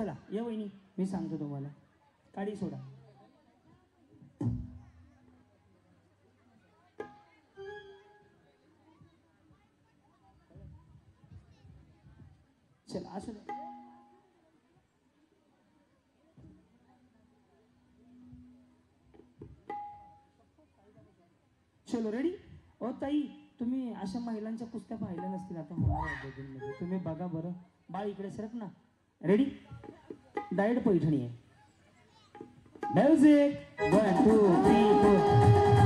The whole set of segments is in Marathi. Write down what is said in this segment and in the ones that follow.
चला या वहिनी मी सांगतो तुम्हाला. काडी सोडा. चला असू चलो रेडी ओ ताई तुम्ही अशा महिलांच्या कुस्त्या पाहिल्या नसतील आता होणार तुम्ही बघा बरं. बाळ इकडे सरक ना. रेडी डायट पैठणी आहे म्युझिक वन टू थ्री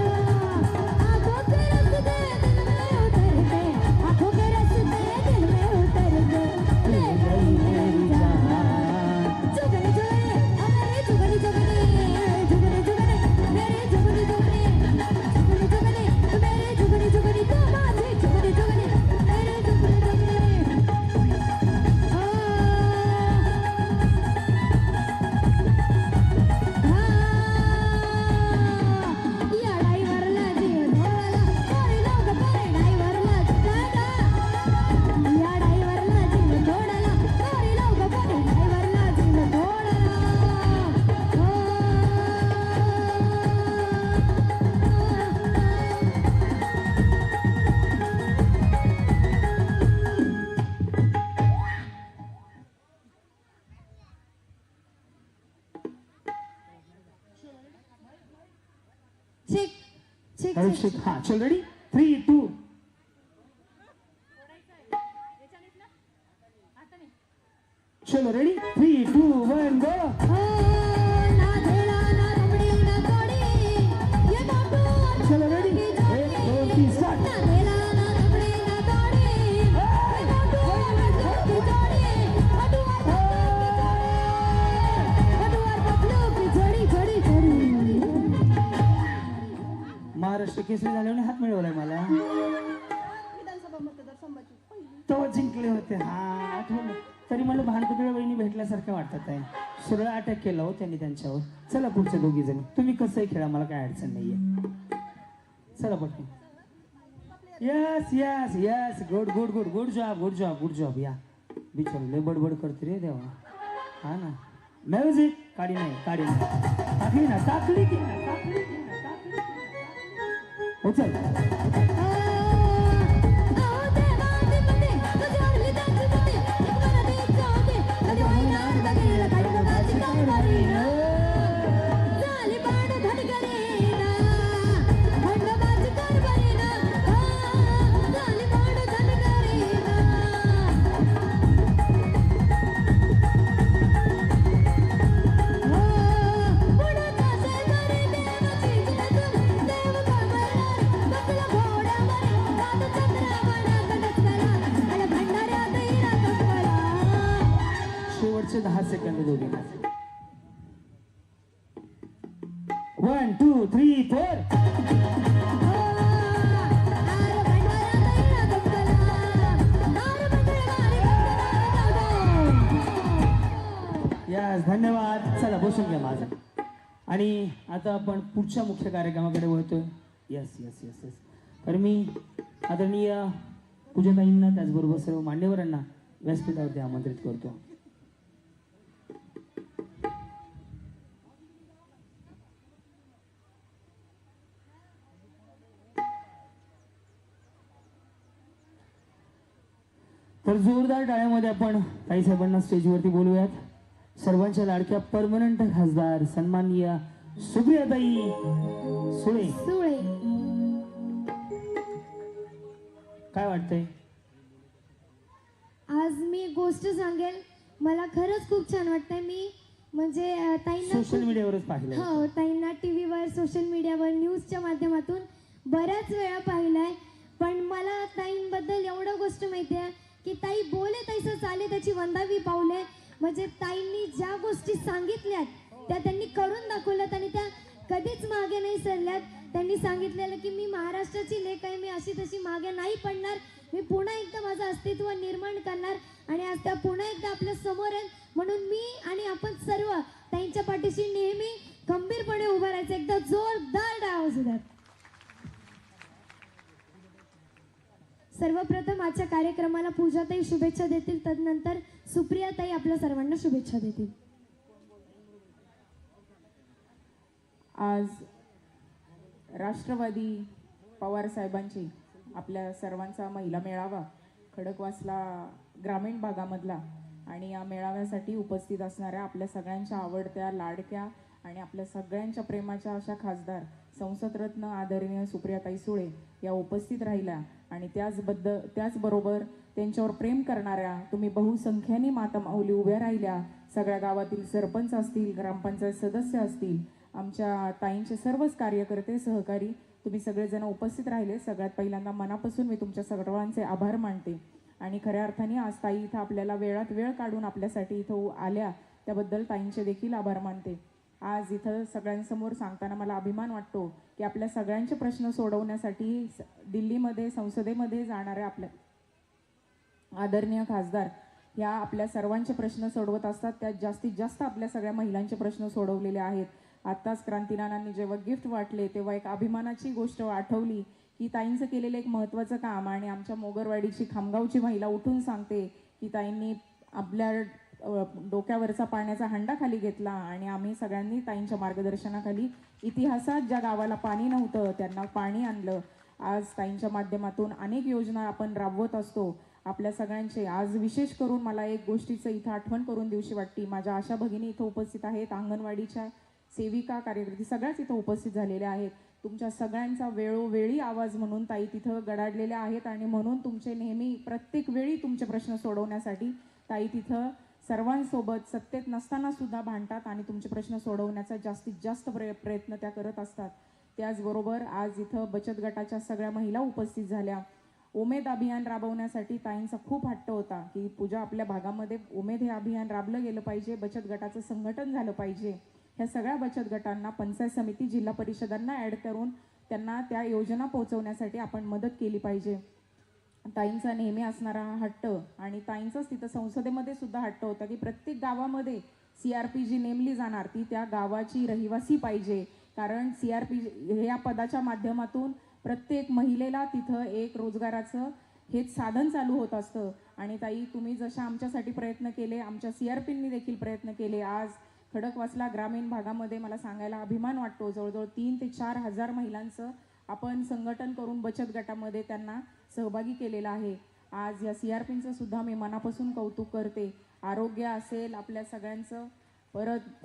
शिट केसरी झाल्याने हात मिळवलाय मला. विधानसभा पहिली. तेव्हा जिंकले होते. हा आठवलं. तरी मला भानकदळ वहिनी भेटल्यासारखं वाटतात आहे सरळ अटॅक केला हो त्यांनी त्यांच्यावर. चला पुढच्या दोघी जण तुम्ही कसंही खेळा मला काय अडचण नाहीये. चला पटकन. Yes yes yes good good good good job good job good job या. बिचार लय बडबड करते रे देवा. हा ना. म्युझिक काढी नाही काढी नाही. टाकली ना टाकली की ना टाकली की ना हो चल आता आपण पुढच्या मुख्य कार्यक्रमाकडे वळतोय. यस यस यस यस तर मी आदरणीय पूजाताईंना त्याचबरोबर सर्व मान्यवरांना व्यासपीठावरती आमंत्रित करतो. तर जोरदार टाळ्यामध्ये आपण ताईसाहेबांना स्टेजवरती बोलूयात. सर्वांच्या लाडक्या परमनंट खासदार सन्माननीय सुप्रियाताई सुळे. सुळे. काय वाटतंय? आज मी गोष्ट सांगेल मला खरंच खूप छान वाटतंय. मी म्हणजे अं, ताईंना सोशल खूप- मीडियावरच पाहिलं हो ताईंना टी व्हीवर सोशल मीडियावर न्यूजच्या माध्यमातून बऱ्याच वेळा पाहिलंय. पण मला ताईंबद्दल एवढं गोष्ट माहिती आहे की ताई बोले तैसं चाले त्याची वंदावी पावले. म्हणजे ताईंनी ज्या गोष्टी सांगितल्यात त्या त्यांनी करून दाखवल्यात आणि त्या कधीच मागे नाही सरल्यात. त्यांनी सांगितलेलं की मी महाराष्ट्राची लेख आहे मी अशी तशी मागे नाही पडणार. मी पुन्हा एकदा माझं अस्तित्व निर्माण करणार आणि आज त्या पुन्हा एकदा आपल्यासमोर आहेत म्हणून मी आणि आपण सर्व त्यांच्या पाठीशी नेहमी खंबीरपणे उभं राहायचं. एकदा जोरदार डाव द्या सर्वप्रथम आजच्या कार्यक्रमाला पूजाताई शुभेच्छा देतील. तदनंतर सुप्रिया ताई आपल्या सर्वांना शुभेच्छा देतील. आज राष्ट्रवादी पवार साहेबांची आपल्या सर्वांचा महिला मेळावा खडकवासला ग्रामीण भागामधला आणि या मेळाव्यासाठी उपस्थित असणाऱ्या आपल्या सगळ्यांच्या आवडत्या लाडक्या आणि आपल्या सगळ्यांच्या प्रेमाच्या अशा खासदार संसदरत्न आदरणीय सुप्रियाताई सुळे या उपस्थित राहिल्या आणि त्याचबद्दल त्याचबरोबर त्यांच्यावर प्रेम करणाऱ्या तुम्ही बहुसंख्याने माता माऊली उभ्या राहिल्या सगळ्या गावातील सरपंच असतील ग्रामपंचायत सदस्य असतील आमच्या ताईंचे सर्वच कार्यकर्ते सहकारी तुम्ही सगळेजण उपस्थित राहिले. सगळ्यात पहिल्यांदा मनापासून मी तुमच्या सर्वांचे आभार मानते. आणि खऱ्या अर्थाने आज ताई इथं आपल्याला वेळात वेळ काढून आपल्यासाठी इथं आल्या त्याबद्दल ताईंचे देखील आभार मानते. आज इथं सगळ्यांसमोर सांगताना मला अभिमान वाटतो की आपल्या सगळ्यांचे प्रश्न सोडवण्यासाठी स- दिल्लीमध्ये संसदेमध्ये जाणाऱ्या आपल्या आदरणीय खासदार ह्या आपल्या सर्वांचे प्रश्न सोडवत असतात. त्यात जास्तीत जास्त आपल्या सगळ्या महिलांचे प्रश्न सोडवलेले आहेत. आत्ताच क्रांतीनानांनी जेव्हा गिफ्ट वाटले तेव्हा एक अभिमानाची गोष्ट आठवली की ताईंचं केलेलं एक महत्त्वाचं काम आणि आमच्या मोगरवाडीची खामगावची महिला उठून सांगते की ताईंनी आपल्या डोक्यावरचा पाण्याचा हंडा खाली घेतला आणि आम्ही सगळ्यांनी ताईंच्या मार्गदर्शनाखाली इतिहासात ज्या गावाला पाणी नव्हतं त्यांना पाणी आणलं. आज ताईंच्या माध्यमातून अनेक योजना आपण राबवत असतो. आपल्या सगळ्यांचे आज विशेष करून मला एक गोष्टीचं इथं आठवण करून दिवशी वाटते. माझ्या आशा भगिनी इथं उपस्थित आहेत अंगणवाडीच्या सेविका कार्यकर्ती सगळ्याच इथं उपस्थित झालेल्या आहेत. तुमच्या सगळ्यांचा वेळोवेळी आवाज म्हणून ताई तिथं गडाडलेल्या आहेत आणि म्हणून तुमचे नेहमी प्रत्येक वेळी तुमचे प्रश्न सोडवण्यासाठी ताई तिथं सर्वांसोबत सत्तेत नसताना सुद्धा भांडतात आणि तुमचे प्रश्न सोडवण्याचा जास्तीत जास्त प्रय प्रयत्न त्या करत असतात. त्याचबरोबर आज इथं बचत गटाच्या सगळ्या महिला उपस्थित झाल्या. उमेद अभियान राबवण्यासाठी ताईंचा खूप हट्ट होता की पूजा आपल्या भागामध्ये उमेद हे अभियान राबलं गेलं पाहिजे बचत गटाचं संघटन झालं पाहिजे. ह्या सगळ्या बचत गटांना पंचायत समिती जिल्हा परिषदांना ॲड करून त्यांना त्या योजना पोहोचवण्यासाठी आपण मदत केली पाहिजे. ताईंचा नेहमी असणारा हट्ट आणि ताईंचाच तिथं संसदेमध्ये सुद्धा हट्ट होता की प्रत्येक गावामध्ये सी आर पी जी नेमली जाणार ती त्या गावाची रहिवासी पाहिजे. कारण सी आर पी हे या पदाच्या माध्यमातून प्रत्येक महिलेला तिथं एक रोजगाराचं हेच साधन चालू होत असतं. आणि ताई तुम्ही जशा आमच्यासाठी प्रयत्न केले आमच्या सी आर पींनी देखील प्रयत्न केले. आज खडकवासला ग्रामीण भागामध्ये मला सांगायला अभिमान वाटतो. जवळजवळ तीन ते चार हजार महिलांचं आपण संघटन करून बचत गटामध्ये त्यांना सहभागी केलेलं आहे. आज या सी आर पींचं सुद्धा मी मनापासून कौतुक करते. आरोग्य असेल आपल्या सगळ्यांचं. परत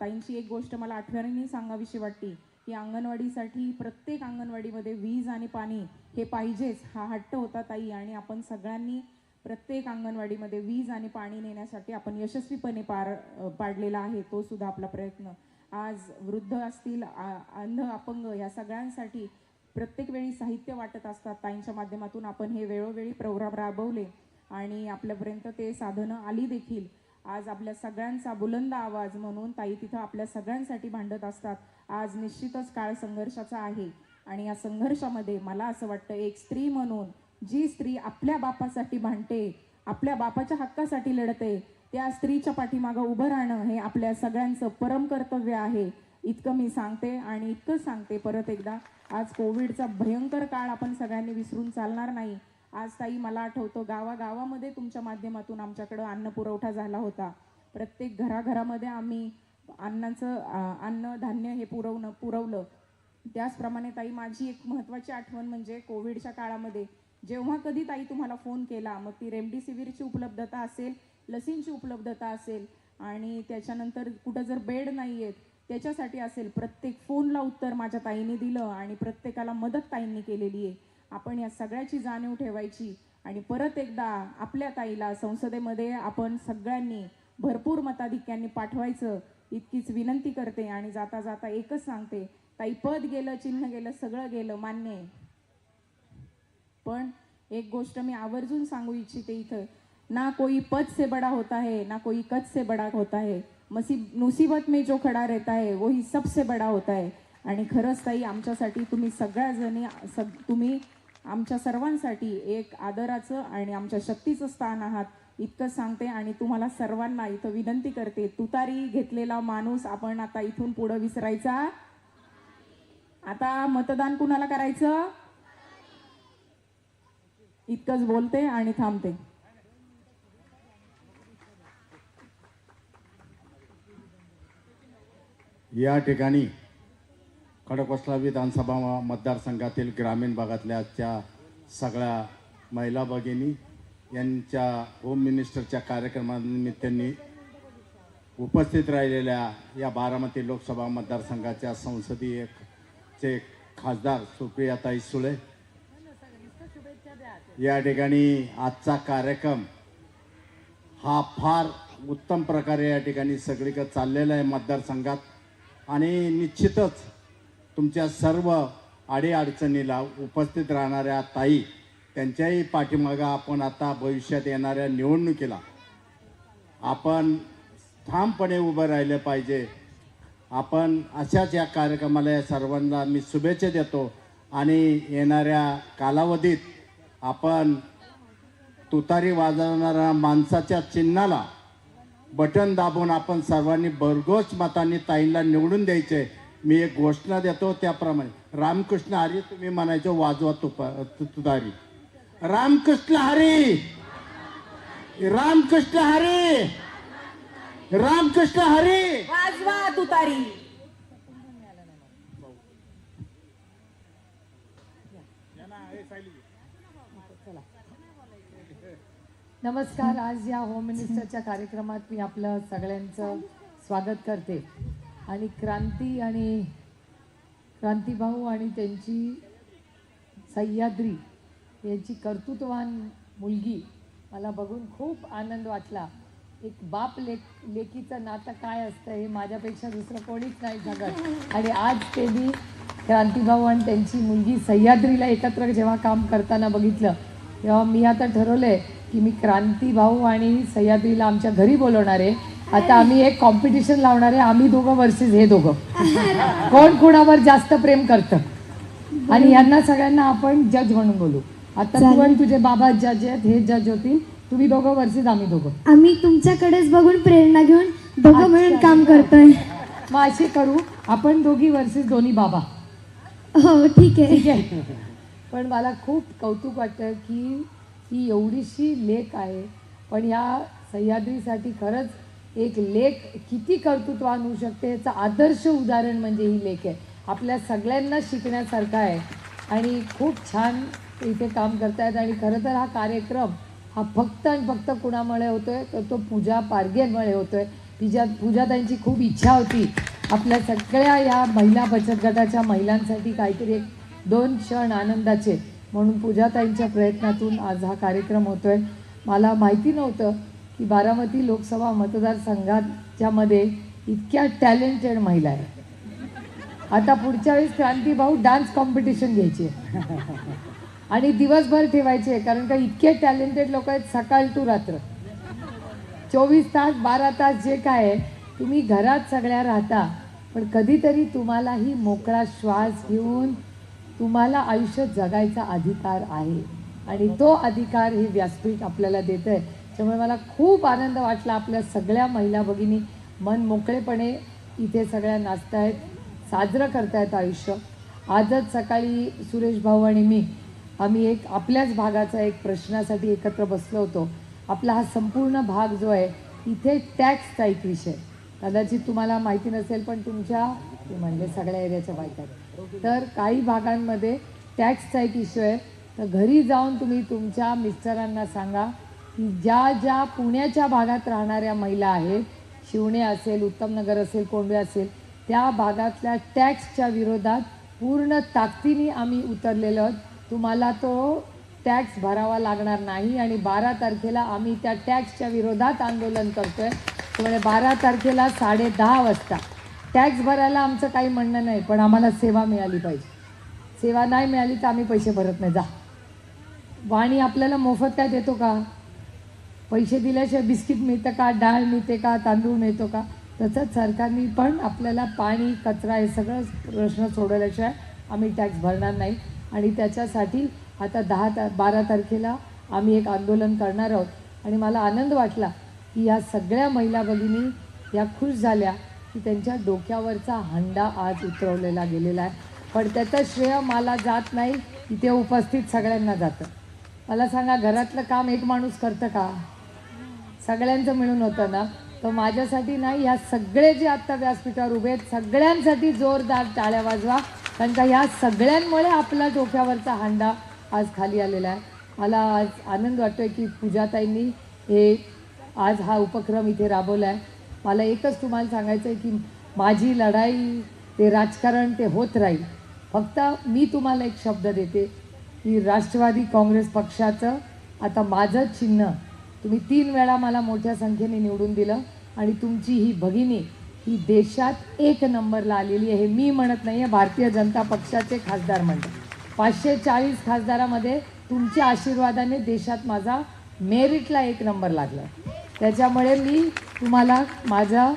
ताईंची एक गोष्ट मला आठवणीने सांगावीशी वाटते की अंगणवाडीसाठी प्रत्येक अंगणवाडीमध्ये वीज आणि पाणी हे पाहिजेच. हा हट्ट होता ताई आणि आपण सगळ्यांनी प्रत्येक अंगणवाडीमध्ये वीज आणि पाणी नेण्यासाठी आपण यशस्वीपणे पार पाडलेला आहे तो सुद्धा आपला प्रयत्न. आज वृद्ध असतील आ- अंध अपंग या सगळ्यांसाठी प्रत्येक वेळी साहित्य वाटत असतात. ताईंच्या माध्यमातून आपण हे वेळोवेळी प्रोग्राम राबवले आणि आपल्यापर्यंत ते साधनं आली देखील. आज आपल्या सगळ्यांचा बुलंद आवाज म्हणून ताई तिथं आपल्या सगळ्यांसाठी भांडत असतात. आज निश्चितच काळ संघर्षाचा आहे आणि या संघर्षामध्ये मला असं वाटतं एक स्त्री म्हणून जी स्त्री आपल्या बापासाठी भांडते आपल्या बापाच्या हक्कासाठी लढते त्या स्त्रीच्या पाठीमागं उभं राहणं हे आपल्या सगळ्यांचं परम कर्तव्य आहे. इतकं मी सांगते आणि इतकं सांगते परत एकदा. आज कोविडचा भयंकर काळ आपण सगळ्यांनी विसरून चालणार नाही. आज ताई मला आठवतो गावागावामध्ये तुमच्या माध्यमातून आमच्याकडं अन्न पुरवठा झाला होता. प्रत्येक घराघरामध्ये आम्ही अन्नाचं अन्न धान्य हे पुरवणं पुरवलं. त्याचप्रमाणे ताई माझी एक महत्त्वाची आठवण म्हणजे कोविडच्या काळामध्ये जेव्हा कधी ताई तुम्हाला फोन केला मग ती रेमडेसिवीरची उपलब्धता असेल लसींची उपलब्धता असेल आणि त्याच्यानंतर कुठं जर बेड नाही आहेत त्याच्यासाठी असेल प्रत्येक फोनला उत्तर माझ्या ताईने दिलं आणि प्रत्येकाला मदत ताईंनी केलेली आहे. आपण या सगळ्याची जाणीव ठेवायची आणि परत एकदा आपल्या ताईला संसदेमध्ये आपण सगळ्यांनी भरपूर मताधिक्यांनी पाठवायचं इतकीच विनंती करते आणि जाता जाता एकच सांगते ताई पद गेलं चिन्ह गेलं सगळं गेलं मान्य आहे. पण एक गोष्ट मी आवर्जून सांगू इच्छिते इथं. ना कोई पद से बड़ा होता है ना कोई कद से बड़ा होता है. मसीब मुसीबत में जो खडा रहता है वही सबसे बड़ा होता है. आणि खरंच ताई आमच्यासाठी तुम्ही सगळ्याजणी सग तुम्ही आमच्या सर्वांसाठी एक आदराचं आणि आमच्या शक्तीचं स्थान आहात इतकंच सांगते आणि तुम्हाला सर्वांना इथं विनंती करते तुतारी घेतलेला माणूस आपण आता इथून पुढं विसरायचा. आता मतदान कुणाला करायचं? इतकंच बोलते आणि थांबते. या ठिकाणी खडकवासला विधानसभा मतदारसंघातील ग्रामीण भागातल्याच्या सगळ्या महिला भगिनी यांच्या होम मिनिस्टरच्या कार्यक्रमानिमित्ताने उपस्थित राहिलेल्या या बारामती लोकसभा मतदारसंघाच्या संसदीय चे खासदार सुप्रियाताई सुळे या ठिकाणी आजचा कार्यक्रम हा फार उत्तम प्रकारे या ठिकाणी सगळीकडे चाललेला आहे मतदारसंघात. आणि निश्चितच तुमच्या सर्व अडीअडचणीला उपस्थित राहणाऱ्या ताई त्यांच्याही पाठीमागं आपण आता भविष्यात येणाऱ्या निवडणुकीला आपण ठामपणे उभं राहिलं पाहिजे. आपण अशाच या कार्यक्रमाला या सर्वांना मी शुभेच्छा देतो. आणि येणाऱ्या कालावधीत आपण तुतारी वाजवणाऱ्या माणसाच्या चिन्हाला बटन दाबून आपण सर्वांनी भरघोस मतांनी ताईंना निवडून द्यायचे. मी एक घोषणा देतो त्याप्रमाणे. रामकृष्ण हरी तुम्ही म्हणायचो वाजवा तुपा तु- तुतारी. रामकृष्ण हरी! रामकृष्ण हरी! रामकृष्ण हरी! वाजवा तुतारी. नमस्कार आज या होम मिनिस्टरच्या कार्यक्रमात मी आपलं सगळ्यांचं स्वागत करते. आणि क्रांती आणि क्रांतीभाऊ आणि त्यांची सह्याद्री यांची कर्तृत्ववान मुलगी मला बघून खूप आनंद वाटला. एक बाप लेख लेकीचं नातं काय असतं हे माझ्यापेक्षा दुसरं कोणीच नाही जगत आणि आज ते मी क्रांतीभाऊ आणि त्यांची मुलगी सह्याद्रीला एकत्र जेव्हा काम करताना बघितलं तेव्हा मी आता ठरवलं आहे की मी क्रांतीभाऊ आणि सह्याद्रीला आमच्या घरी बोलवणार. आहे आता आम्ही एक कॉम्पिटिशन लावणार. आहे आम्ही दोघं वर्सेस हे दोघं. कोण कुणावर जास्त प्रेम करतं? आणि यांना सगळ्यांना आपण जज म्हणून बोलू. आता तू आणि तुझे बाबा जज आहेत हे जज होतील तुम्ही दोघं वर्सेस आम्ही दोघं. आम्ही तुमच्याकडेच बघून प्रेरणा घेऊन दोघं मिळून काम करतोय. मग अशी करू आपण दोघी वर्सेस दोन्ही बाबा. हो ठीक आहे. ठीक आहे. पण मला खूप कौतुक वाटतं की ही एवढीशी लेख आहे. पण या सह्याद्रीसाठी खरंच एक लेख किती कर्तृत्वान होऊ शकते याचं आदर्श उदाहरण म्हणजे ही लेख आहे. आपल्या सगळ्यांना शिकण्यासारखा आहे. आणि खूप छान इथे काम करतायत आणि खरं तर हा कार्यक्रम हा फक्त आणि फक्त कुणामुळे होतोय? तर तो पूजा पारगेमुळे होतोय. तिच्या पूजा त्यांची खूप इच्छा होती. आपल्या सगळ्या या महिला बचत गटाच्या महिलांसाठी काहीतरी एक दोन क्षण आनंदाचे म्हणून पूजाताईंच्या प्रयत्नातून आज हा कार्यक्रम होतो आहे मला माहिती नव्हतं की बारामती लोकसभा मतदारसंघाच्यामध्ये इतक्या टॅलेंटेड महिला आहेत. आता पुढच्या वेळेस क्रांतीभाऊ डान्स कॉम्पिटिशन घ्यायची. आहे. आणि दिवसभर ठेवायचे कारण का इतके टॅलेंटेड लोक आहेत सकाळ टू रात्र. चोवीस तास बारा तास जे काय आहे तुम्ही घरात सगळ्या राहता पण कधीतरी तुम्हालाही मोकळा श्वास घेऊन तुम्हाला आयुष्य जगायचा अधिकार आहे. आणि तो अधिकार हे व्यासपीठ आपल्याला देतं आहे त्यामुळे मला खूप आनंद वाटला आपल्या सगळ्या महिला भगिनी मन मोकळेपणे इथे सगळ्या नाचतायत साजरं करतायत आयुष्य. आजच सकाळी सुरेश भाऊ आणि मी आम्ही एक आपल्याच भागाचा एक प्रश्नासाठी एकत्र बसलो होतो. आपला हा संपूर्ण भाग जो आहे इथे टॅक्सचा एक विषय. कदाचित तुम्हाला माहिती नसेल पण तुमच्या म्हणजे सगळ्या एरियाच्या बायका तर काही भागांमध्ये टॅक्सचा एक इश्यू आहे. तर घरी जाऊन तुम्ही तुमच्या मिस्टरांना सांगा की ज्या ज्या पुण्याच्या भागात राहणाऱ्या महिला आहेत शिवणे असेल उत्तमनगर असेल कोंडवे असेल त्या भागातल्या टॅक्सच्या विरोधात पूर्ण ताकदीने आम्ही उतरलेलो आहोत. तुम्हाला तो टॅक्स भरावा लागणार नाही आणि बारा तारखेला आम्ही त्या टॅक्सच्या विरोधात आंदोलन करतो आहे त्यामुळे बारा तारखेला साडे दहा वाजता. टॅक्स भरायला आमचं काही म्हणणं नाही पण आम्हाला सेवा मिळाली पाहिजे. सेवा नाही मिळाली तर आम्ही पैसे भरत नाही. जा. वाणी आपल्याला मोफत काय देतो का? पैसे दिल्याशिवाय बिस्किट मिळतं का? डाळ मिळते का? तांदूळ मिळतो का? तसंच सरकारने पण आपल्याला पाणी कचरा हे सगळं प्रश्न सोडवल्याशिवाय आम्ही टॅक्स भरणार नाही. आणि त्याच्यासाठी आता दहा ता बारा तारखेला आम्ही एक आंदोलन करणार आहोत. आणि मला आनंद वाटला की या सगळ्या महिला भगिनी या खुश झाल्या की त्यांच्या डोक्यावरचा हंडा आज उतरवलेला गेलेला आहे. पण त्याचं श्रेय मला जात नाही इथे उपस्थित सगळ्यांना जातं. मला सांगा घरातलं काम एक माणूस करतं का? सगळ्यांचं मिळून होतं ना? तर माझ्यासाठी नाही ह्या सगळे जे आत्ता व्यासपीठावर उभे आहेत सगळ्यांसाठी जोरदार टाळ्या वाजवा. कारण का ह्या सगळ्यांमुळे आपला डोक्यावरचा हांडा आज खाली आलेला आहे. मला आज आनंद वाटतोय की पूजाताईंनी हे आज हा उपक्रम इथे राबवला आहे मला एकच तुम्हाला सांगायचं आहे की माझी लढाई ते राजकारण ते होत राहील. फक्त मी तुम्हाला एक शब्द देते की राष्ट्रवादी काँग्रेस पक्षाचं आता माझं चिन्ह तुम्ही तीन वेळा मला मोठ्या संख्येने निवडून दिलं आणि तुमची ही भगिनी ही देशात एक नंबरला आलेली आहे. हे मी म्हणत नाही आहे भारतीय जनता पक्षाचे खासदार म्हणतात. पाचशे चाळीस खासदारामध्ये तुमच्या आशीर्वादाने देशात माझा मेरिटला एक नंबर लागला. त्याच्यामुळे मी तुम्हाला माझा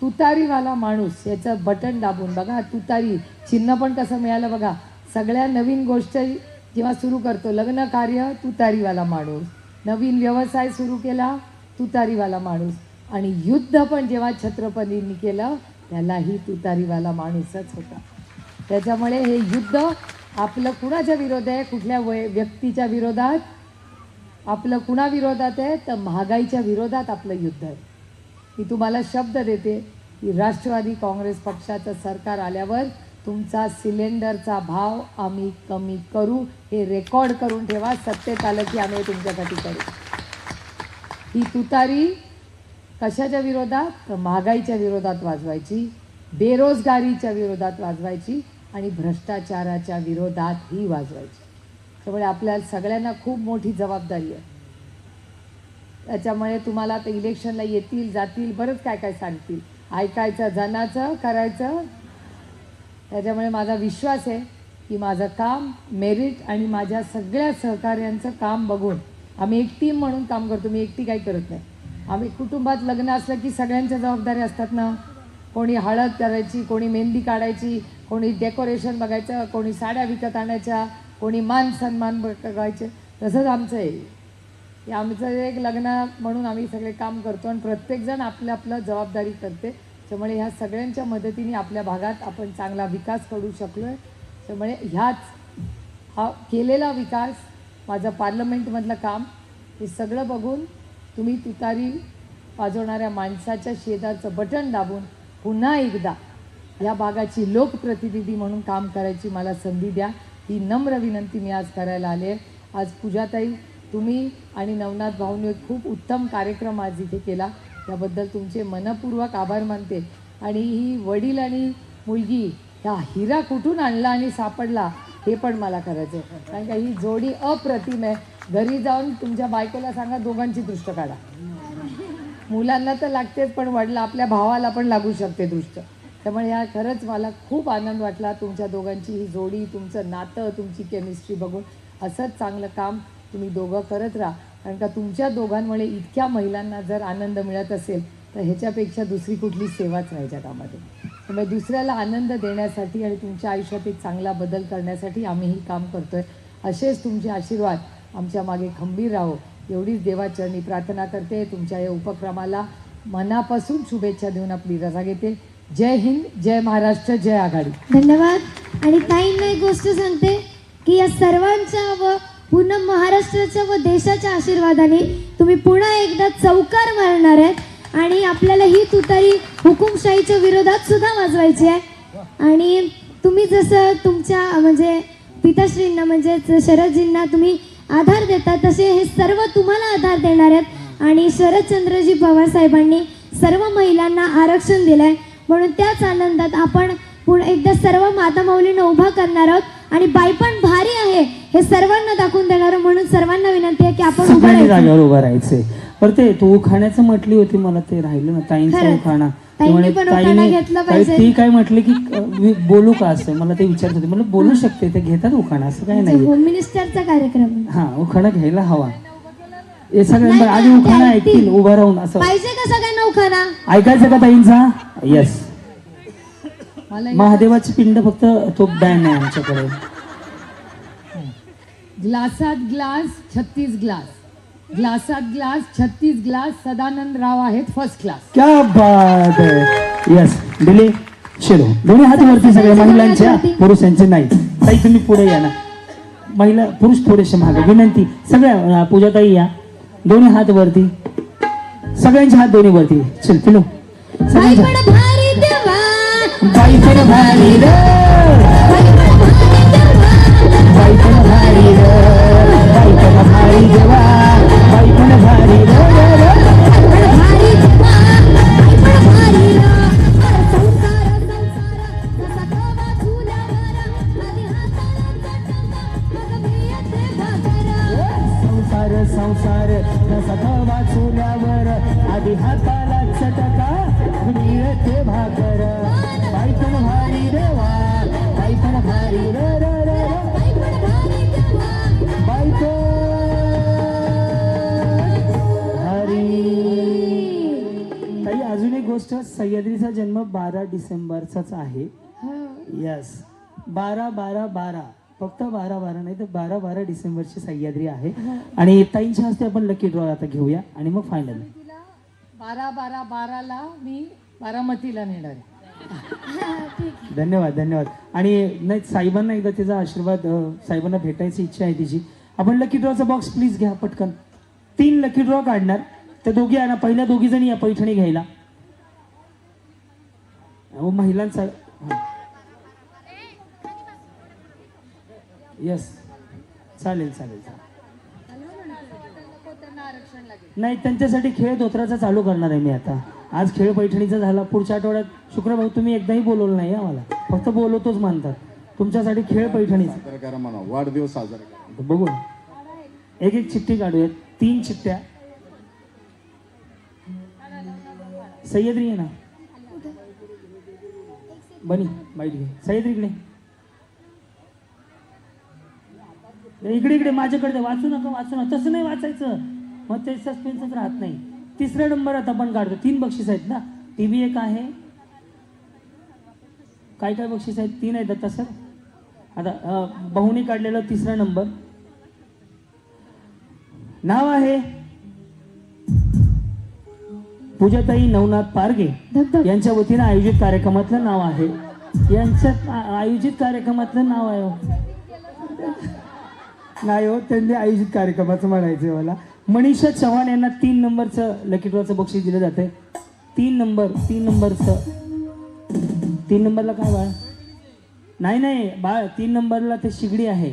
तुतारीवाला माणूस याचं बटन दाबून बघा तुतारी चिन्ह पण कसं मिळालं बघा. सगळ्या नवीन गोष्ट जेव्हा सुरू करतो लग्न कार्य तुतारीवाला माणूस. नवीन व्यवसाय सुरू केला तुतारीवाला माणूस. आणि युद्ध पण जेव्हा छत्रपतींनी केलं त्यालाही तुतारीवाला माणूसच होता. त्याच्यामुळे हे युद्ध आपलं कुणाच्या विरोध आहे? कुठल्या वय व्यक्तीच्या विरोधात? आपलं कुणाविरोधात आहे तर महागाईच्या विरोधात आपलं युद्ध आहे. मी तुम्हाला शब्द देते की राष्ट्रवादी काँग्रेस पक्षाचं सरकार आल्यावर तुमचा सिलेंडरचा भाव आम्ही कमी करू हे रेकॉर्ड करून ठेवा सत्तेत आलं की आम्ही तुमच्यासाठी करू. ही तुतारी कशाच्या विरोधात? तर महागाईच्या विरोधात वाजवायची बेरोजगारीच्या विरोधात वाजवायची आणि भ्रष्टाचाराच्या विरोधात ही वाजवायची. त्यामुळे आपल्या सगळ्यांना खूप मोठी जबाबदारी आहे. त्याच्यामुळे तुम्हाला आता इलेक्शनला येतील जातील बरंच काय काय सांगतील. ऐकायचं जनाचं करायचं. त्याच्यामुळे माझा विश्वास आहे की माझं काम मेरिट आणि माझ्या सगळ्या सहकार्यांचं काम बघून आम्ही एक टीम म्हणून काम करतो मी एकटी काही करत नाही. आम्ही कुटुंबात लग्न असलं की सगळ्यांच्या जबाबदाऱ्या असतात ना. कोणी हळद करायची कोणी मेहंदी काढायची कोणी डेकोरेशन बघायचं कोणी साड्या विकत आणायच्या कोणी मान सन्मान बघायचे तसंच आमचं आहे हे आमचं एक लग्न म्हणून आम्ही सगळे काम करतो आणि प्रत्येकजण आपलं आपलं जबाबदारी करते. त्यामुळे ह्या सगळ्यांच्या मदतीने आपल्या भागात आपण चांगला विकास करू शकलो आहे त्यामुळे ह्याच हा केलेला विकास माझं पार्लमेंटमधलं काम हे सगळं बघून तुम्ही तुतारी वाजवणाऱ्या माणसाच्या शेजारचं बटन दाबून पुन्हा एकदा या भागाची लोकप्रतिनिधी म्हणून काम करायची मला संधी द्या. ही नम्र विनंती मी आज करायला आले आज पूजाताई तुम्ही आणि नवनाथ भाऊनी एक खूप उत्तम कार्यक्रम आज इथे केला. त्याबद्दल तुमचे मनपूर्वक आभार मानते. आणि ही वडील आणि मुलगी ह्या हिरा कुठून आणला आणि सापडला हे पण मला करायचं आहे कारण का ही जोडी अप्रतिम आहे. घरी जाऊन तुमच्या बायकोला सांगा दोघांची दृष्ट काढा. मुलांना तर लागतेच पण वडला आपल्या भावाला पण लागू शकते दृष्ट. त्यामुळे ह्या खरंच मला खूप आनंद वाटला तुमच्या दोघांची ही जोडी तुमचं नातं तुमची केमिस्ट्री बघून. असंच चांगलं काम तुम्ही दोघं करत राहा. कारण का तुमच्या दोघांमुळे इतक्या महिलांना जर आनंद मिळत असेल तर ह्याच्यापेक्षा दुसरी कुठली सेवाच नाही जगामध्ये. त्यामुळे दुसऱ्याला आनंद देण्यासाठी आणि तुमच्या आयुष्यात एक चांगला बदल करण्यासाठी आम्ही ही काम करतोय. असेच तुमचे आशीर्वाद आमच्या मागे खंबीर राहो. एवढीच देवाचरणी प्रार्थना करते. तुमच्या या उपक्रमाला मनापासून शुभेच्छा देऊन आपली रजा घेते. जय हिंद जय महाराष्ट्र जय आघाडी. धन्यवाद. आणि ताईंना एक गोष्ट सांगते की या सर्वांच्या व पूर्ण महाराष्ट्राच्या व देशाच्या आशीर्वादाने तुम्ही पुन्हा एकदा चौकार मारणार आहेत. आणि आपल्याला ही तुतारी हुकुमशाहीच्या विरोधात सुद्धा वाजवायची आहे. आणि तुम्ही जसं तुमच्या म्हणजे पिताश्रींना म्हणजेच शरदजींना तुम्ही आधार देता तसे हे सर्व तुम्हाला आधार देणार आहेत. आणि शरदचंद्रजी पवार साहेबांनी सर्व महिलांना आरक्षण दिलं आहे म्हणून त्याच आनंदात आपण पुन्हा एकदा सर्व माता माऊलींना उभा करणार आहोत. आणि बाई पण भारी आहे. हे सर्वांना दाखवून देणार. म्हणून सर्वांना विनंती आहे की आपण उभं सगळ्यांनी राहायचं. जागेवर उभं राहायचंय. बरं ते तू उखाण्याचं म्हटली होती मला ते राहिलं ना. ताईंचा खरंच. उखाणा. ताईंनी म्हणे पण उखाणा ताईने- घेतला ताई- पाहिजे. ती काय म्हटली की अ, मी बोलू का असं? मला ते विचारत होते. मला बोलू शकते. ते घेतात उखाणा. असं काय नाही होम मिनिस्टरचा कार्यक्रम आहे. हा उखाणा घ्यायला हवा. हे सगळ्यांना आधी उखाणा ऐकतील. उभं राहून असं. पाहिजे का सगळ्यांना उखाणा? ऐकायचं का ताईंचा? येस महादेवाची पिंड फक्त तो बॅन आहे आमच्याकडे. ग्लासात ग्लास छत्तीस ग्लास. ग्लासात ग्लास छत्तीस ग्लास सदानंद राव आहेत फर्स्ट क्लास क्या बात आहे. येस दिले? शिरो. दोन्ही हात वरती सगळ्या महिलांच्या पुरुषांचे नाही ताई तुम्ही पुढे या ना. महिला पुरुष थोडेसे मागे. विनंती. सगळ्या पूजाताई या. दोन्ही हात वरती. सगळ्यांचे हात दोन्ही वरती. चल पिलो. बाई डिसेंबरचाच आहे. यस बारा बारा बारा. फक्त बारा बारा नाही तर बारा बारा डिसेंबरची सह्याद्री आहे. आणि ताईंच्या हस्ते आपण लकी ड्रॉ आता घेऊया. आणि मग फायनल बारा बारा बाराला मी बारामतीला नेणार आहे. धन्यवाद धन्यवाद. आणि नाही साहेबांना एकदा त्याचा आशीर्वाद साहेबांना भेटायची इच्छा आहे तिची. आपण लकी ड्रॉचा बॉक्स प्लीज घ्या पटकन. तीन लकी ड्रॉ काढणार. त्या दोघी ना पहिल्या दोघी जणी या पैठणी घ्यायला. अहो, महिलांचा येस चालेल चालेल चालेल. नाही त्यांच्यासाठी खेळ धोत्राचा चालू करणार आहे मी आता. आज खेळ पैठणीचा झाला. पुढच्या आठवड्यात शुक्रभाऊ तुम्ही एकदाही बोलवलं नाही आम्हाला फक्त बोलवतोच मानतात. तुमच्यासाठी खेळ पैठणीचा. वाढदिवस साजरा करा. बघू. एक एक चिठ्ठी काढूयात. तीन चिठ्ठ्या. सह्याद्री आहे ना? बनी माहिती घे सह्याद्री इकडे इकडे इकडे माझ्याकडे वाचू नका वाचू नका तसं नाही वाचायचं मग ते सस्पेन्सच राहत नाही तिसऱ्या आता आपण काढतो तीन बक्षीस आहेत ना टी व्ही एक आहे काय काय बक्षीस आहेत तीन आहेत आता सर आता भाऊनी काढलेला तिसरा नंबर नाव आहे पूजाताई नवनाथ पारगे यांच्या वतीनं आयोजित कार्यक्रमातलं नाव आहे. यांच्या आयोजित कार्यक्रमातलं नाव आहे हो. नाही हो त्यांनी आयोजित कार्यक्रमाचं म्हणायचं मला. मनीषा चव्हाण यांना तीन नंबरचं लकी ड्रॉचं बक्षीस दिलं जाते तीन नंबर तीन नंबरचं. तीन नंबरला काय बाळ? नाही नाही बाळ तीन नंबरला ते शिगडी आहे.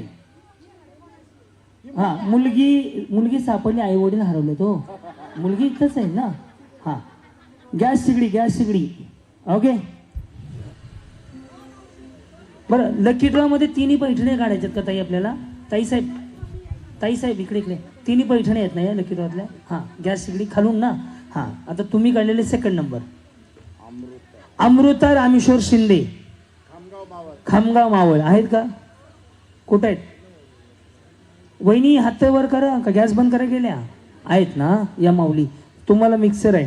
हा मुलगी मुलगी सापडली आई वडील हरवले तो मुलगी इथंच आहे ना? हां गॅस शिगडी गॅस शिगडी ओके बरं लकी ड्रॉमध्ये तिन्ही पैठणे काढायच्यात का ताई आपल्याला ताईसाहेब ताईसाहेब इकडे इकडे तिन्ही पैठणे आहेत ना या लकी ड्रॉतल्या हां गॅस शिगडी खालून ना हां आता तुम्ही काढलेले सेकंड नंबर अमृता रामेश्वर शिंदे खामगाव मावळ आहेत का कुठं आहेत वहिनी हात वर करा का गॅस बंद करा गेल्या आहेत ना या माऊली तुम्हाला मिक्सर आहे.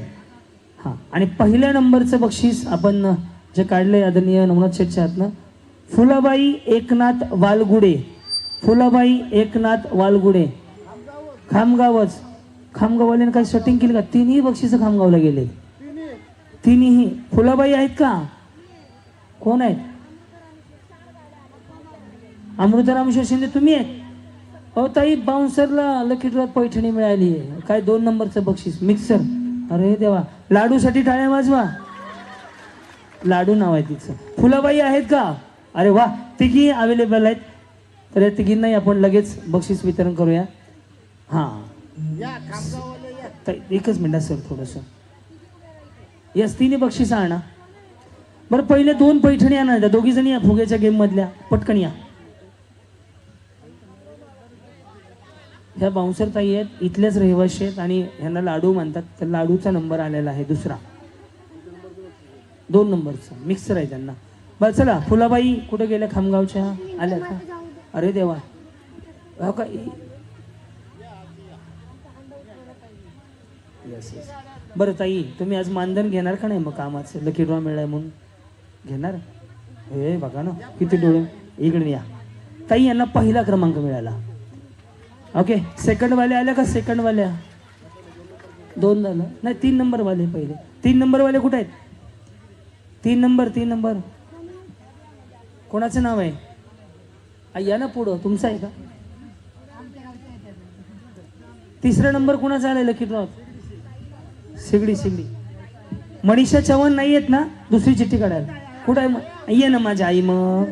हां. आणि पहिल्या नंबरचं बक्षीस आपण जे काढलंय आदरणीय नवनाथ शेठच्या हातनं फुलाबाई एकनाथ वालगुडे. फुलाबाई एकनाथ वालगुडे. खामगावच. खामगाववाल्याने काही शटिंग केली का? तिन्ही बक्षिसं खामगावला गेले. तिन्ही. फुलाबाई आहेत का? कोण आहेत? अमृताराम शिंदे तुम्ही आहेत? अहो ताई बाउन्सरला लकी ड्रॉत पैठणी मिळाली. आहे काय दोन नंबरचं बक्षीस? मिक्सर अरे देवा. लाडूसाठी टाळ्या वाजवा. लाडू नाव आहे तिचं. फुलाबाई आहेत का? अरे वा तिघी अवेलेबल आहेत. तर या तिघींनाही आपण लगेच बक्षीस वितरण करूया. हां. ताई, एकच मिनिट सर थोडंसं. यस तिन्ही बक्षीस आणा. बरं पहिले दोन पैठणी आणा दोघी जणी या फुग्याच्या गेम मधल्या. पटकन या. ह्या बाउन्सर ताई आहेत इथल्याच रहिवाशी आहेत आणि ह्यांना लाडू म्हणतात. तर लाडूचा नंबर आलेला आहे दुसरा. दोन नंबरचा. मिक्सर आहे त्यांना. बरं चला फुलाबाई कुठे गेल्या खामगावच्या? आल्या का? अरे देवा. हो का येस येस बरं ताई तुम्ही आज मानधन घेणार का नाही मग कामाचं? लकी ड्रॉ मिळाय म्हणून. घेणार? हे बघा ना किती डोळे. इकडे या. ताई यांना पहिला क्रमांक मिळाला. ओके सेकंड वाले आल्या का? सेकंड वाल्या दोन झालं. नाही तीन नंबर वाले पहिले. तीन नंबर वाले कुठे आहेत? तीन नंबर तीन नंबर. कोणाचं नाव आहे? या ना पुढं. तुमचं आहे का? तिसरा नंबर कोणाचा आला लकी ड्रॉप शिगडी शिगडी. मनीषा चव्हाण नाही आहेत ना? दुसरी चिठ्ठी काढायला. कुठं आहे मग? ये ना माझी आई मग.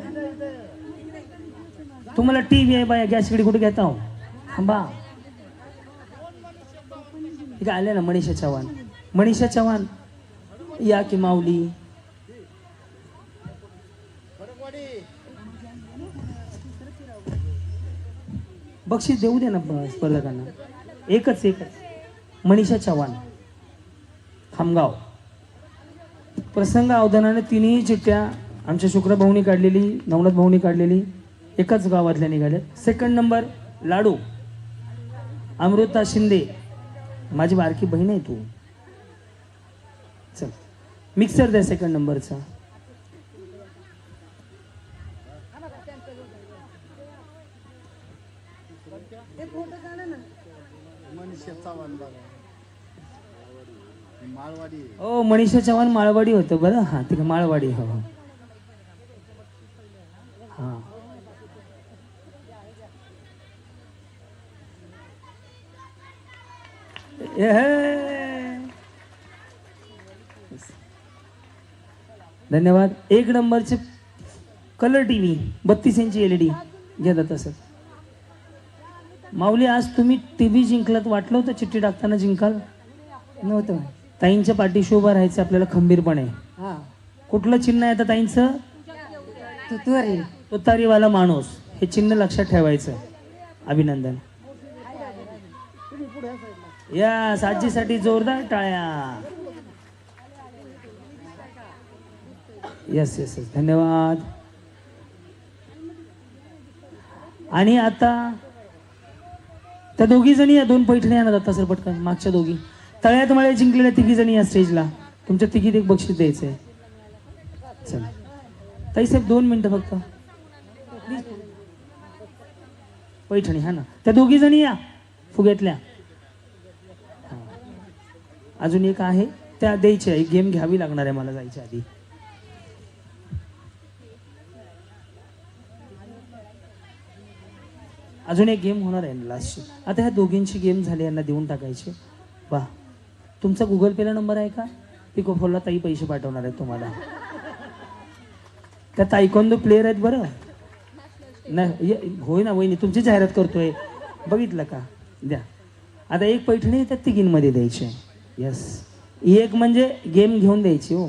तुम्हाला टी व्ही आहे बाया गॅस शिगडी कुठे घेता हो? थांबा. इथे आले ना मनीषा चव्हाण. मनीषा चव्हाण. या की माऊली. बक्षीस देऊ दे ना स्पर्धकांना. एकच एकच. मनीषा चव्हाण. खामगाव. प्रसंग अवधानाने तिन्ही चिठ्ठ्या आमच्या शुक्रभाऊनी काढलेली नवनाथ भाऊनी काढलेली एकाच गावातल्या निघाल्या. सेकंड नंबर लाडू. अमृता शिंदे. माझी बारकी बहीण आहे तू. चल. मिक्सर द्या सेकंड नंबरचा ओ मनीषा चव्हाण माळवाडी होतं बरं. हा आहे माळवाडी हो हो हा. धन्यवाद. एक नंबरचे कलर टी व्ही बत्तीस इंची एल ई डी घेतात तसं माऊली आज तुम्ही टी व्ही जिंकलात. वाटलं होतं चिठ्ठी टाकताना जिंकाल? नव्हतं. ताईंच्या पाठीशी उभं राहायचं आपल्याला खंबीरपणे. हा. कुठलं चिन्ह आहे आता ताईंचं? तुतुवारी. तुतारीवाला माणूस. हे चिन्ह लक्षात ठेवायचं. अभिनंदन. या साजीसाठी जोरदार टाळ्या. येस येस येस धन्यवाद. आणि आता त्या दोघी जणी या दोन पैठणी आणत आता सर पटकन मागच्या दोघी. तळ्यात मळे जिंकलेल्या तिघी जणी या स्टेजला. तुमच्या तिघीत एक बक्षीस द्यायचंय. चल. ताई साहेब दोन मिनटं फक्त. पैठणी हा ना. त्या दोघी जणी या फुग्यातल्या. अजून एक आहे. त्या द्यायची एक गेम घ्यावी लागणार आहे मला जायच्या आधी. अजून एक गेम होणार आहे लास्टची आता ह्या दोघींची गेम झाली यांना देऊन टाकायची. वा. तुमचा गुगल पेला नंबर आहे का? पिकोफोनला ताई पैसे पाठवणार आहेत तुम्हाला. त्या तायकोंदो प्लेअर आहेत बरं. नाही ये- होय ना वहिनी तुमची जाहिरात करतोय. बघितलं का? द्या. आता एक पैठणी त्या तिघींमध्ये द्यायची. आहे यस एक म्हणजे गेम घेऊन द्यायची हो.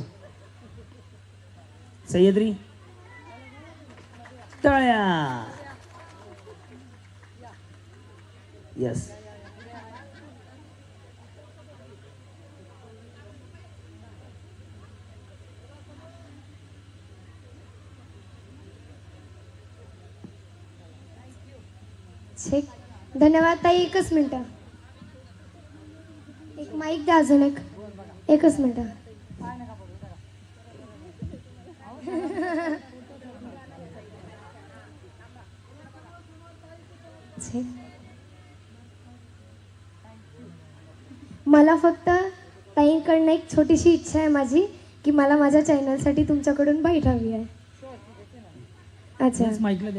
सह्याद्री. तळ्या. यस धन्यवाद ताई एकच मिनटं. एक माईक द्या अजून एक. एकच मिनटं. मला फक्त ताईंकडनं एक छोटीशी इच्छा आहे माझी की मला माझ्या चॅनलसाठी तुमच्याकडून बाईट हवी आहे. अच्छा.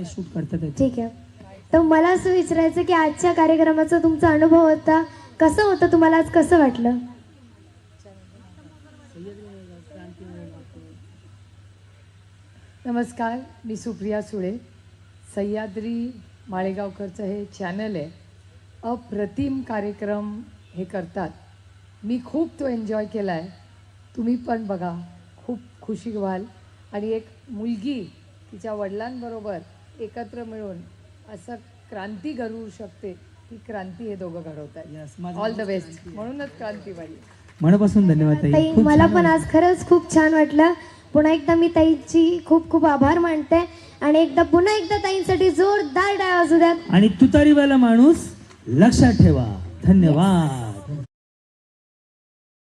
शूट करतात. ठीक आहे. तर मला असं विचारायचं की आजच्या कार्यक्रमाचा तुमचा अनुभव होता कसं होतं तुम्हाला आज? कसं वाटलं? नमस्कार मी सुप्रिया सुळे. सह्याद्री माळेगावकरचं हे चॅनल आहे. अप्रतिम कार्यक्रम हे करतात. मी खूप तो एन्जॉय केला आहे तुम्ही पण बघा खूप खुशी व्हाल. आणि एक मुलगी तिच्या वडिलांबरोबर एकत्र मिळून असं क्रांती घडवू शकते. ती क्रांती हे दोघं घडवतात ऑल द बेस्ट म्हणूनच क्रांतीबाई मनापासून धन्यवाद ताई. मला पण आज खरंच खूप छान वाटलं. पुन्हा एकदा मी ताईची खूप खूप आभार मानते. आणि एकदा पुन्हा एकदा ताईंसाठी जोरदार डाय वाजू द्यात. आणि तुतारीवाला माणूस लक्षात ठेवा. धन्यवाद.